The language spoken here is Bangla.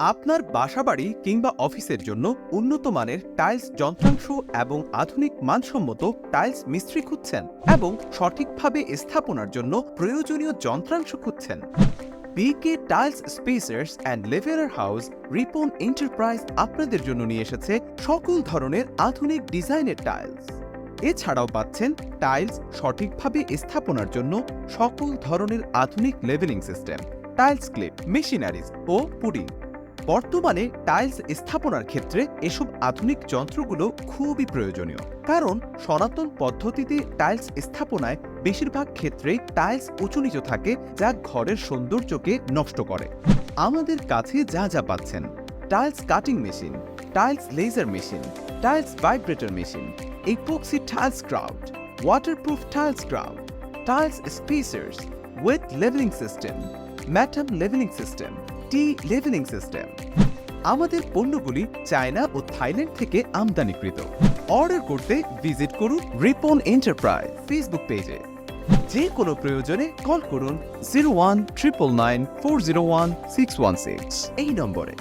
আপনার বাসাবাড়ি কিংবা অফিসের জন্য উন্নত মানের টাইলস যন্ত্রাংশ এবং আধুনিক মানসম্মত টাইলস মিস্ত্রি খুঁজছেন এবং সঠিকভাবে স্থাপনার জন্য প্রয়োজনীয় যন্ত্রাংশ খুঁজছেন। BK tiles spacers and leveler house Ripon enterprise আপনাদের জন্য নিয়ে এসেছে সকল ধরনের আধুনিক ডিজাইনের টাইলস। এছাড়াও পাচ্ছেন টাইলস সঠিকভাবে স্থাপনার জন্য সকল ধরনের আধুনিক leveling system, tiles clip, machineries ও পুডিং। বর্তমানে টাইলস স্থাপনার ক্ষেত্রে এসব আধুনিক যন্ত্রগুলো খুবই প্রয়োজনীয়। কারণ সনাতন পদ্ধতিতে টাইলস স্থাপনায় বেশিরভাগ ক্ষেত্রেই টাইলস উঁচু নিচু থাকে যা ঘরের সৌন্দর্যকে নষ্ট করে। আমাদের কাছে যা যা পাচ্ছেন tiles cutting machine tiles laser machine tiles vibrator machine epoxy tiles grout, waterproof tiles grout, tiles spacers with leveling system ম্যাটাম leveling system, T leveling system আমাদের পণ্যগুলি চায়না ও থাইল্যান্ড থেকে আমদানিকৃত। অর্ডার করতে ভিজিট করুন রিপন এন্টারপ্রাইজ ফেসবুক পেজে যে কোনো প্রয়োজনে কল করুন zero one triple nine four zero one six one six এই নম্বরে।